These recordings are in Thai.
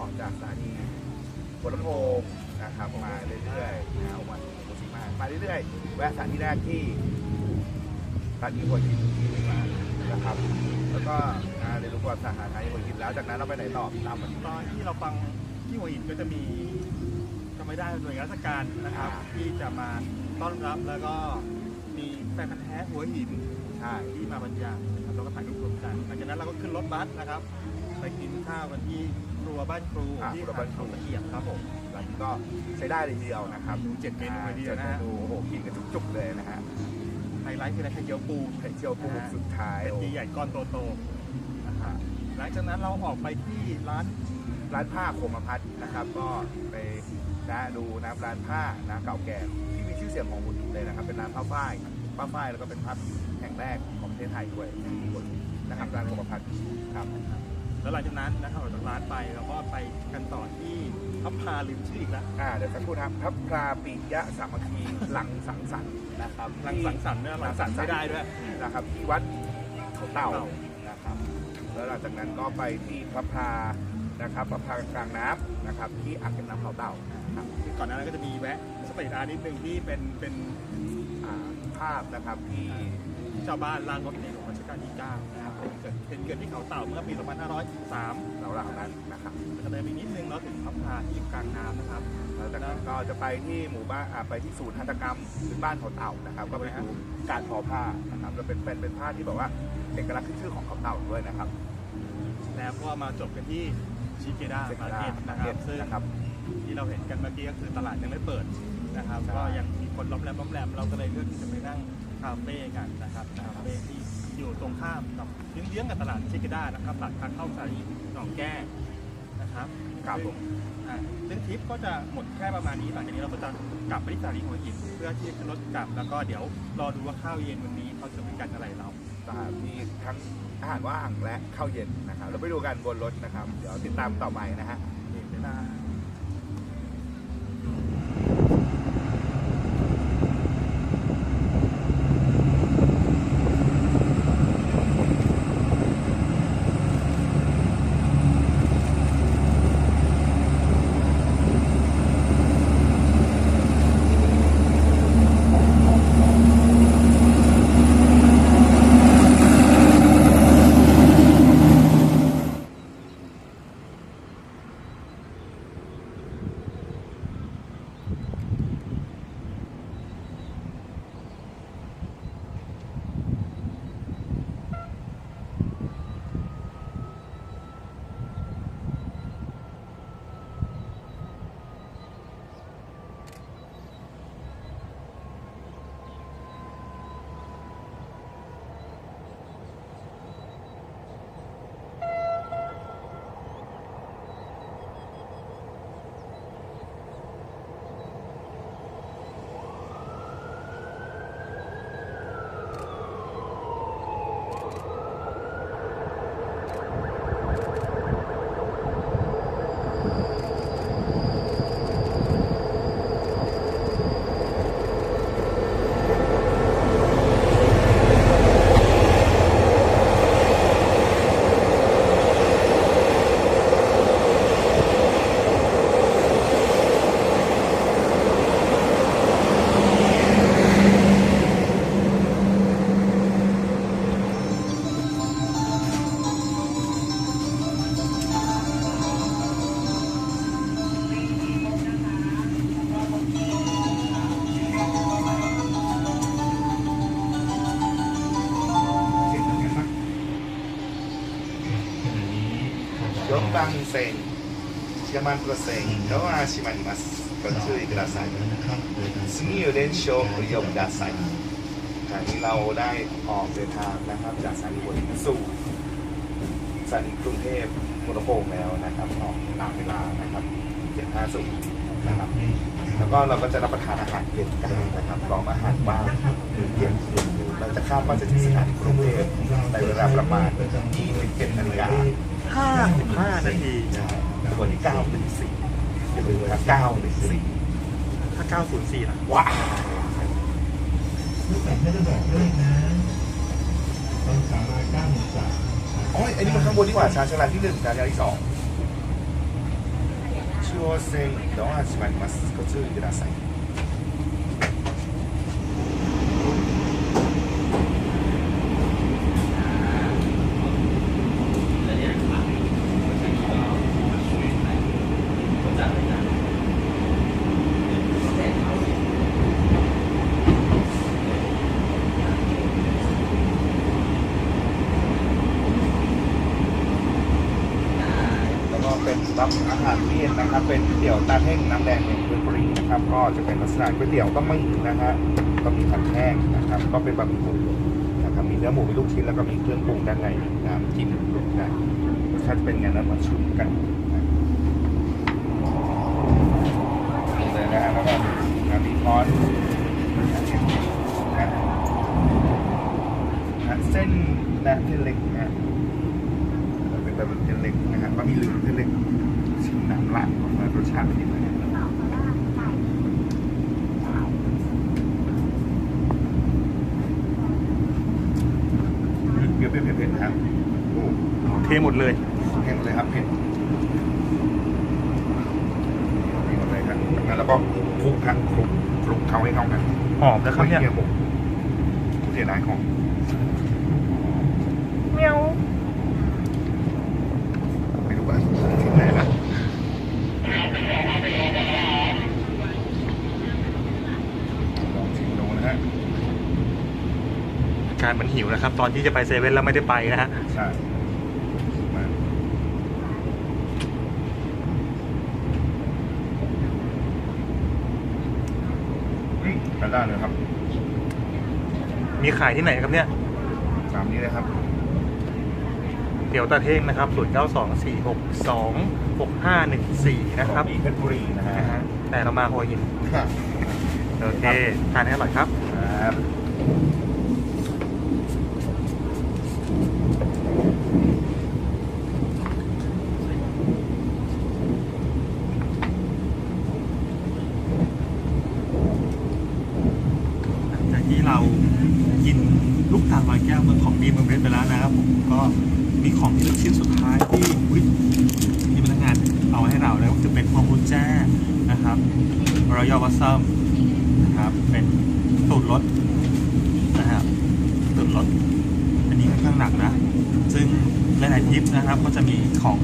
ออกจากสถานีหัวลำโพงนะครับมาเรื่อยๆนะวันโมซิมามาเรื่อยๆแวะสถานีแรกที่สถานีหัวหินนะครับ แล้วก็อ่าเรียนรู้ประวัติศาสตร์สถานีหัวหินแล้วจากนั้นเราไปไหนต่อตามมันตอนที่เราฟังที่หัวหินก็จะมีจำไม่ได้หน่วยงานราชการนะครับ ที่จะมาต้อนรับแล้วก็มีแฟนพันธ์แท้หัวหินใช่ที่มาบรรยายนะครับเราก็ถ่ายรูปรวมกันหลังจากนั้นเราก็ขึ้นรถบัสนะครับ ไปกินข้าวกันที่ครัวบ้านครูที่หาดเขาตะเกียบครับผม ร้านนี้ก็ใช้ได้เลยทีเดียวนะครับดูเจ็ดเมนูเลยทีเดียวนะจ็ฮะมนูโอ้โหกินกันจุกๆเลยนะฮะไฮไลท์คืออะไรไข่เจียวปูไข่เจียวปูสุดท้ายเป็นโอ้ใหญ่ๆก้อนโตๆนะครับหลังจากนั้นเราออกไปที่ร้านร้านผ้าโคมพัฒน์นะครับ ก็ไปนะดูนะร้านผ้านะเก่าแก่ที่มีชื่อเสียงของหุ่นเลยนะครับ เป็นร้านผ้าฝ้ายผ้าฝ้ายแล้วก็เป็นผ้าแห่งแรกของประเทศไทยด้วยที่หุ่นนะครับร้านโคมพัฒน์ครับ แล้วหลังจากนั้นนะครับออกจากร้านไปเราก็ไปกันต่อที่พับพาลืมชื่ออีกแล้วอ่าเดี๋ยวสักครู่นะครับพระพราปิยะสามัคคีหลังสังสรรค์นะครับหลังสังสรรค์เนี่ยหลังสังสรรค์ไม่ได้ด้วยนะครับที่วัดเขาเต่านะครับแล้วหลังจากนั้นก็ไปที่พระพรานะครับพระพรากลางน้ำนะครับที่อ่างเก็บน้ำเขาเต่านะครับคือก่อนหน้านั้นก็จะมีแวะ สเตทอาร์ตนิดนึงที่เป็นเป็นอ่าภาพนะครับที่ชาวบ้านลานรถในหลวงรัชกาลที่9นะครับผมเกิดเป็นเกิดที่เขาเต่าเมื่อปี 2503เราเหล่านั้นนะครับแล้วก็เดินไปนิดนึงเราถึงพับพาที่อยู่กลางน้ำนะครับ แล้วจากนั้นก็จะไปที่หมู่บ้านอ่าไปที่ศูนย์หัตถกรรมพื้นบ้านเขาเต่านะครับ ก็ไปดูการทอผ้านะครับแล้วเป็นเป็นเป็นผ้าที่แบบว่าเอกลักษณ์ขึ้นชื่อของเขาเต่าด้วยนะครับ แล้วก็มาจบกันที่ชิเกดาเซมากร์ดาเก็ตมานะร์ครัเก็บตซึ่งนะครับที่เราเห็นกันเมื่อกี้ก็คือตลาดยังไม่เปิด นะครับใช่ก็ยังมีคนล้อมแรมล้อมแรมเราก็เลยเลือกที่จะไปนั่งคาเฟ่กันนะครับคาเฟ่ที่อยู่ตรงข้ามกับเยื้องๆกับตลาดชิเกดานะครับหลังทางเข้าสถานีหนองแก้นะครับครับผมอ่าซึ่งทริปก็จะหมดแค่ประมาณนี้หลังจากนี้เราก็จะกลับไปที่สถานีหัวหินเพื่อที่จะขึ้นรถกลับแล้วก็เดี๋ยวรอดูว่าข้าวเย็นวันนี้เขาจะมีการอะไรเราตามมีทั้งอาหารว่างและข้าวเย็นนะครับ เราไปดูกันบนรถนะครับ เดี๋ยวติดตามต่อไปนะฮะเองเวลา 番線山手線ドア閉まりますご注意ください次อยู่เลนโชว์ยมดาไซขณะนี้เราได้ออกเดินทางนะครับ จากสถานีหัวหินสู่สถานีกรุงเทพมุรโพงแล้วนะครับออกตามเวลานะครับ750นะครับ แล้วก็เราก็จะรับประทานอาหารเย็นกันนะครับพร้อมอาหารว่างมื้อเย็นเราจะคาดว่าจะถึงสถานีกรุงเทพในเวลาประมาณ21นาฬิกา 55 นาทีตัวนที่914อย่าลืมนะครับ914ถ้า 904ล่ะว้าวลูกแต่ไม่ได้บอกเลขนะตอนสามมาเก้าหนึ่งสามโอ้ยอันนี้มันข้างบนดีกว่าชาชลาที่หนึ่งชาชลาที่สองชื่เซงดอาชิมันมัสก็ชื่อยูราไซ รับอาหารเวียนนะครับ เป็นก๋วยเตี๋ยวตาเท่งน้ำแดงเมืองเพชรบุรีนะครับ ก็จะเป็นลักษณะก๋วยเตี๋ยวก็ไม่นะฮะก็มีผัดแห้งนะครับ ก็เป็นบะหมี่หมูนะครับมีเนื้อหมูมีลูกชิ้นแล้วก็มีเครื่องปรุงด้านในน้ำจิ้มลูกนะรสชาติจะเป็นไงนั้นมาชุมกันเลยนะฮะแล้วก็มีทอดนะนะเส้นนะเส้นเล็กนะเป็นแบบเส้นเล็กนะฮะบะหมี่เหลืองเส้นเล็ก ชิมน้ำราดของมันรสชาติเป็นยังไงเปรี้ยวๆเผ็ดๆนะครับโอ้เทหมดเลยเผ็ดเลยครับเผ็ดนี่หมดเลยครับแล้วก็คลุกครับคลุกคลุกเขาให้เข้ากันหอมนะครับเนี่ยไม่ผมเสียดายของ เมียว ไม่รู้ว่าที่ไหนนะลองชิมดูนะฮะ อาการเหมันหิวนะครับ ตอนที่จะไปเซเว่นแล้วไม่ได้ไปนะฮะใช่มาอืมกระด้านเลยครับมีขายที่ไหนครับเนี่ยตามนี้เลยครับเตี๋ยวตาเท่งนะครับ0 9 2 4 6 2 6 5 1 4นะครับมีเพชรบุรีนะฮะนะฮะแต่เรามาหัวหิน โอเคทานให้อร่อยครับ ครับ หลังจากที่เรากินลูกตาลลอยแก้วเมืองของดีเมืองเพชรไปแล้วนะครับผม ก็มีของที่เลือกชิ้นสุดท้ายที่อุ๊ยมีพนักงานเอาให้เราแล้วก็คือเป็นพวงกุญแจนะครับรอยัลวัสซัมนะครับเป็นสูตรรสนะครับสูตรรสอันนี้ค่อนข้างหนักนะ ซึ่งหลายๆทิปนะครับก็จะมีของ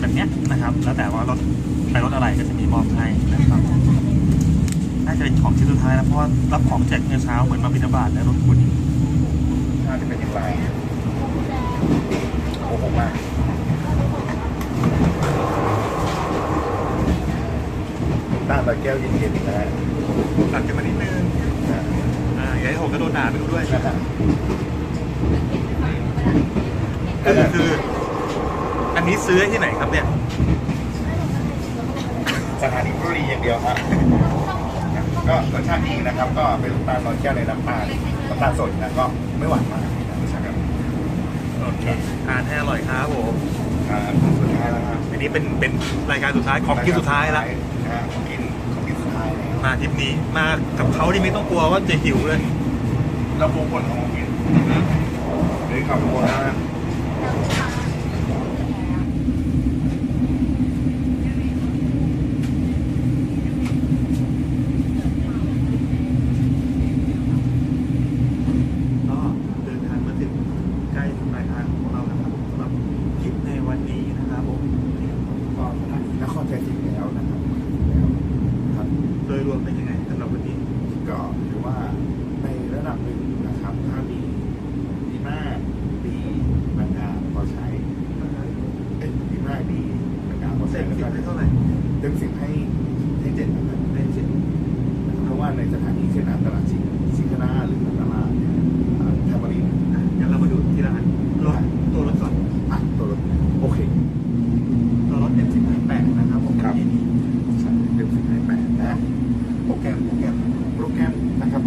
แบบเนี้ยนะครับ แล้วแต่ว่ารถไปรถอะไรก็จะมีมอบให้นะครับน่าจะเป็นของชิ้นสุดท้ายแล้วเพราะว่ารับของแจกเมื่อเช้าเหมือนมาบิณฑบาตในรถคุณน่าจะเป็นอย่างไร โอ้โหมากต้านตะแก้วเย็นๆนะฮะตัดกันมานิดนึงนะอ่าอย่าให้ผมก็โดนด่าไปด้วยนะฮะคือคือ อันนี้ซื้อที่ไหนครับเนี่ยสถานีบุรีอย่างเดียวครับก็รสชาติดีนะครับ ก็เป็นลูกตาลร้อยแก้วในน้ำตาลน้ำตาลสดนะก็ไม่หวานมากนะรสชาติครับ โอเค ทานให้อร่อยครับผมอ่าสุดท้ายแล้วครับอันนี้เป็นเป็นรายการสุดท้ายของกินสุดท้ายแล้วนะฮะของกินของกินสุดท้ายแล้วมาทริปนี้มากับเขาที่ไม่ต้องกลัวว่าจะหิวเลย เราโปรโมทของกินหรือขับโมนะฮะ ก็เดินทางมาถึงใกล้ถึงปลายทางของเราแล้วครับสำหรับทริปในวันนี้นะครับผม ก็นครใจจริงแล้วนะครับแล้วครับ โด ยรวมเป็นยังไงสำหรับวันนี้ ก็ถือว่าในระดับหนึ่งนะครับ ถ้ามีดีมากดีบรรดาพอใช้เอ้ยดีมากดีบรรดาพอเสใช้ร็จแล้วสิบก็ให้เท่าไหร่ เต็มสิบ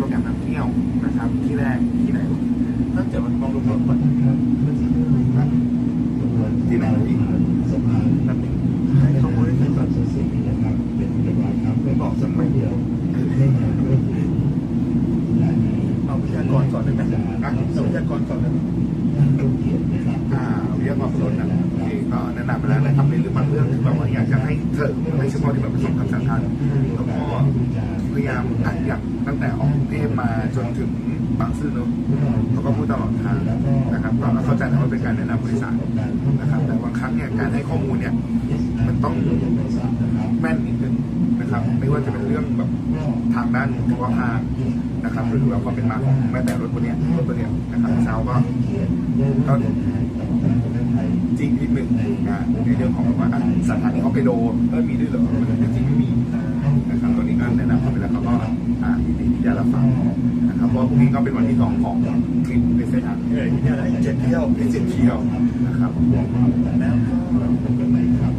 โปรแกรมนำเที่ยวนะครับ ที่แรกที่ไหนถ้าเกิดมันมองดูรถก่อน องที่แบบว่าอยากจะให้เถิดไม่เฉพยายามอัดอย่างตั้งแต่ออกกรุงเทพมาจนถึงบางซื่อเนอะเขาก็พูดตลอดทางนะครับก็เข้าใจนะว่าเป็นการแนะนำบริษัทนะครับ แต่บางครั้งเนี่ยการให้ข้อมูลเนี่ยมันต้องแม่นนิดนึงนะครับ ไม่ว่าจะเป็นเรื่องแบบทางด้านสุขภาพนะครับหรือว่าความเป็นมาของแม้แต่รถตัวเนี้ยรถตัวเนี้ยนะครับเช้าก็ก็ ริงนิดนึงนะในเรื่องของว่าอะสถานีฮอกไกโดเออมีด้วยเหรอมันจริงไม่มีนะครับตัวนี้ก็แนะนำเขาไปแล้วเขาก็อ่ายินดีที่จะรับฟังนะครับเพราะว่าพรุ่งนี้ก็เป็นวันที่สองของทริปในเส้นทางเหนื่อยที่อะไรเจ็ดเที่ยวเป็นเจ็ดเที่ยวนะครับแล้วก็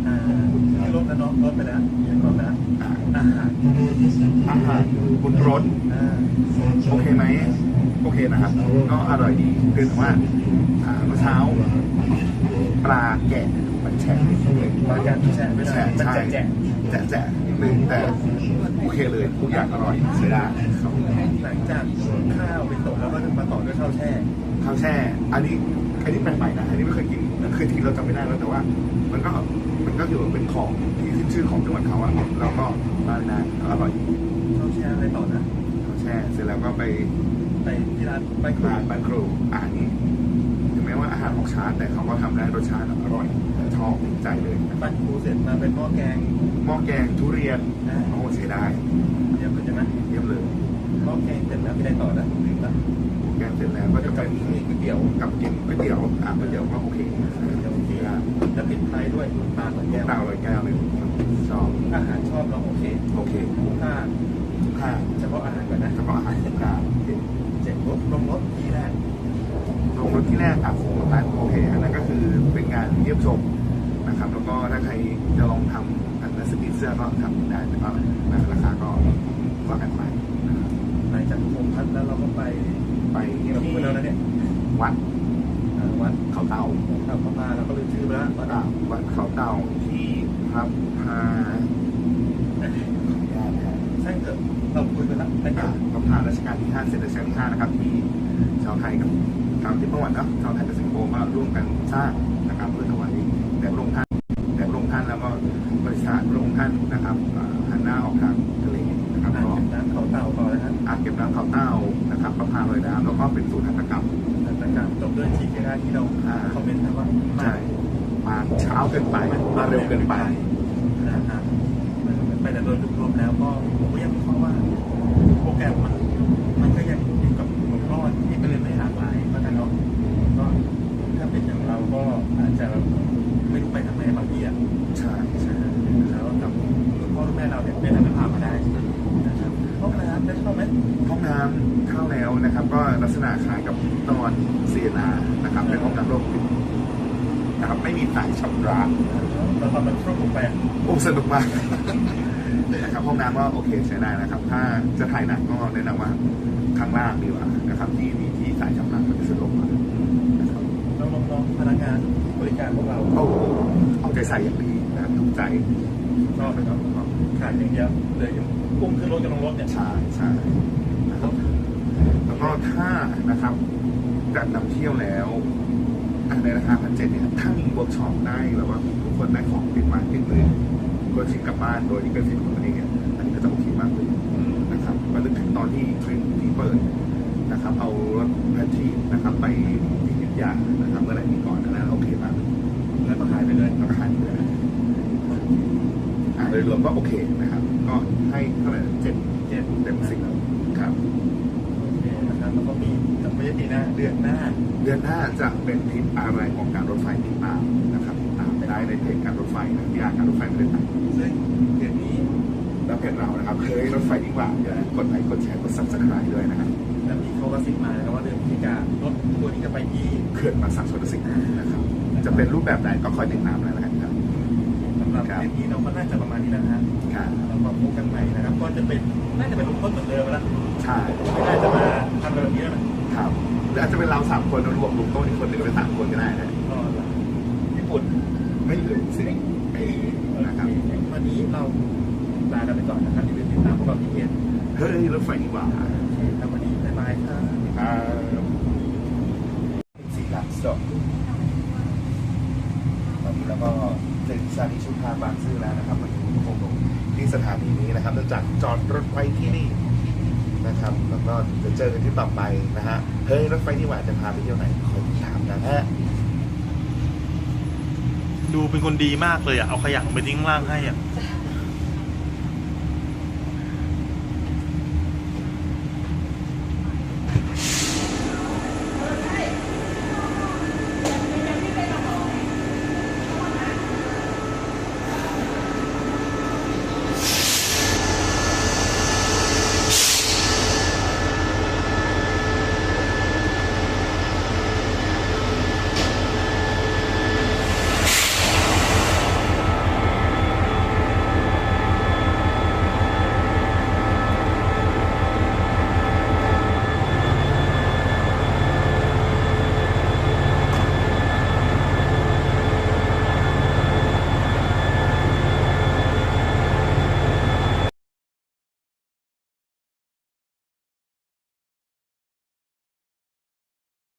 อ่าที่รถแล้วเนาะรถไปแล้วยังก่อนนะอาหารอาหารบนรถโอเคไหมโอเคนะครับ ก็อร่อยดีคือแต่ว่าเมื่อเช้า ปลาแกะมันแฉะนิดนึงบริการที่แช่ไม่ได้แฉะมันใช่แจกแฉะแฉะนิดนึงแต่โอเคเลยทุกอย่างอร่อยใช้ได้ครับหลังจากข้าวเป็นตกแล้วก็มาต่อด้วยข้าวแช่ข้าวแช่ อันนี้อันนี้แปลกใหม่นะ อันนี้ไม่เคยกินเคยกินเราจำไม่ได้แล้วแต่ว่า มันก็มันก็ถือว่าเป็นของที่ขึ้นชื่อของจังหวัดเขาอะแล้วก็ทานได้อร่อยข้าวแช่อะไรต่อนะข้าวแช่เสร็จแล้วก็ไปไปที่ร้านไปครัร้านบ้านครูอ่านี่ อาหารออกช้าแต่เขาก็ทำได้รสชาติอร่อยชอบติดใจเลยปั้นครูเสร็จมาเป็นหม้อแกงหม้อแกงทุเรียนโอ้ใช้ได้เยี่ยมเลยใช่ไหมเยี่ยมเลยหม้อแกงเสร็จแล้วไม่ได้ต่อนะลืมละแกงเสร็จแล้วก็จะกัเป็บนนี่ก๋วยเตี๋ยวกับกินก๋วยเตี๋ยวอะก๋วยเตี๋ยวก็โอเคเดี๋ยวโอเคแล้วปิดท้ายด้วยปลาเหมือนแก้วตาอร่อยแก้วเลยชอบอาหารชอบเราโอเคโอเคถ้าค่าเฉพาะอาหารก่อนนะเฉพาะอาหารคุ้มค่าเจ็บรถลงรถที่แรกลงรถที่แรกอะผมร้า ก็ถ้าใครจะลองทำอันนั้นสกินเสื้อก็ทำได้แต่ก็ราคาก็ว่ากันไปนะครับหลังจากผมพัดแล้วเราก็ไปไปที่เราพูดไปแล้วนะเนี่ยวัดวัดเขาเต่าขับเข้ามาเราก็ลืมชื่อไปแล้ววัดอ่าวัดเขาเต่าที่พระพาขออนุญาตนะครับใช่เถอะเราคุยไปแล้วแต่อ่าพระพารัชกาลที่5เสร็จรัชกาลที่5นะครับที่ชาวไทยกับชาวที่ประวัติเนาะชาวไทย ต่อนะครับอ่างเก็บน้ำเขาเต่านะครับพระพาลอยน้ำแล้วก็เป็นศูนย์หัตถกรรมหลังจากจบด้วยทีเคได้ที่เราคอมเมนต์นะว่าใช่มาเช้าเกินไปมาเร็วเกินไปนะครับไปแต่โดยรวมแล้วก็ผมก็ยังวิเคราะห์ว่าโปรแกรมมันมัน น้ำเข้าแล้วนะครับ ก็ลักษณะคล้ายกับตอนเซียนานะครับ เป็นห้องน้ำโรคติดนะครับไม่มีสายชำระเราตอนมันช่วงผมไปโอ้สนุกมากนะครับห้องน้ำก็โอเคใช้ได้นะครับ ถ้าจะถ่ายหนังก็แนะนำว่าข้างล่างดีกว่านะครับ ที่มีที่สายชำระมันจะสะดวกกว่านะครับน้องๆพนักงานบริการพวกเราโอ้เอาใจใส่อย่างดีนะครับถูกใจชอบเลยครับขาดอย่างเดียวเลยยังอุ้มขึ้นรถจะลงรถเนี่ยใช่ใช่นะ ครับ แล้วก็ถ้านะครับจัดนำเที่ยวแล้วอะในราคาพันเจ็ดเนี่ยถ้ามีเวิร์กช็อปได้แบบว่าทุกคนได้ของติดมาติดเลยก็ชิมกลับบ้านโดยที่เป็นสิทธิ์ของตัวเองเนี่ยอันนี้ก็จะโอเคมากเลยนะครับมานึกถึงตอนที่ทริปที่เปิดนะครับ เอารถแพททีนะครับไปที่ยุทธยานะครับเมื่อไหร่มีก่อนอันนั้นโอเคมากแล้วก็หายไปเลยแล้วก็หายไปเลยอะโดยรวมก็โอเคนะครับ ก็ให้เท่าไหร่เจ็ดเจ็ดเต็มสิบครับ โอเคนะครับ แล้วก็มีแต่ไม่ใช่ปีหน้าเดือนหน้า เดือนหน้าจะเป็นทริปอะไรของการรถไฟติดตามนะครับติดตามได้ในเพจการรถไฟนะที่อาการรถไฟไม่ได้ตัดซึ่งเดือนนี้แล้วเพจเรานะครับเคยรถไฟดีกว่าอย่าลืมกดไลค์กดแชร์กดซับสไครต์ด้วยนะครับจะมีเขากระซิบมานะครับว่าเดือนพฤศจิการถตัวนี้จะไปที่เขื่อนป่าสักชนสิงห์นะครับ จะเป็นรูปแบบไหนก็คอยติดตามแล้วนะครับสำหรับเดือนนี้เราก็น่าจะประมาณนี้นะฮะครับเรามาพบกันใหม่นะครับ ก็จะเป็นน่าจะเป็นลุงต้นเหมือนเดิมแล้วใช่ไม่น่าจะมา ทำแบบนี้แล้วนะครับหรืออาจจะเป็นเราสามคนรวมลุงโต้นอีกคนหนึ่งเป็นสามคนก็ได้นะก็ญี่ปุ่นไม่ลืมสิไอ้นะครับวันนี้เราลากันไปก่อนนะครับอย่าลืมติดตามพวกเราที่เพจเฮ้ยรถไฟดีกว่าครับวันนี้บ๊ายบายครับอ่าสี่หลักสองตอนนี้เราก็ถึงสถานีชุมทางบางซื่อแล้วนะครับมันอยู่โค้งลงนี่ที่สถานีนี้นะครับเนื่องจากจอดรถไว้ที่นี่ นะครับแล้วก็จะเจอกันที่ต่อไปนะฮะเฮ้ยรถไฟที่หวานจะพาไปเที่ยวไหนคอยติดตามนะฮะดูเป็นคนดีมากเลยอะ เอาขยะลงไปทิ้งข้างล่างให้อะ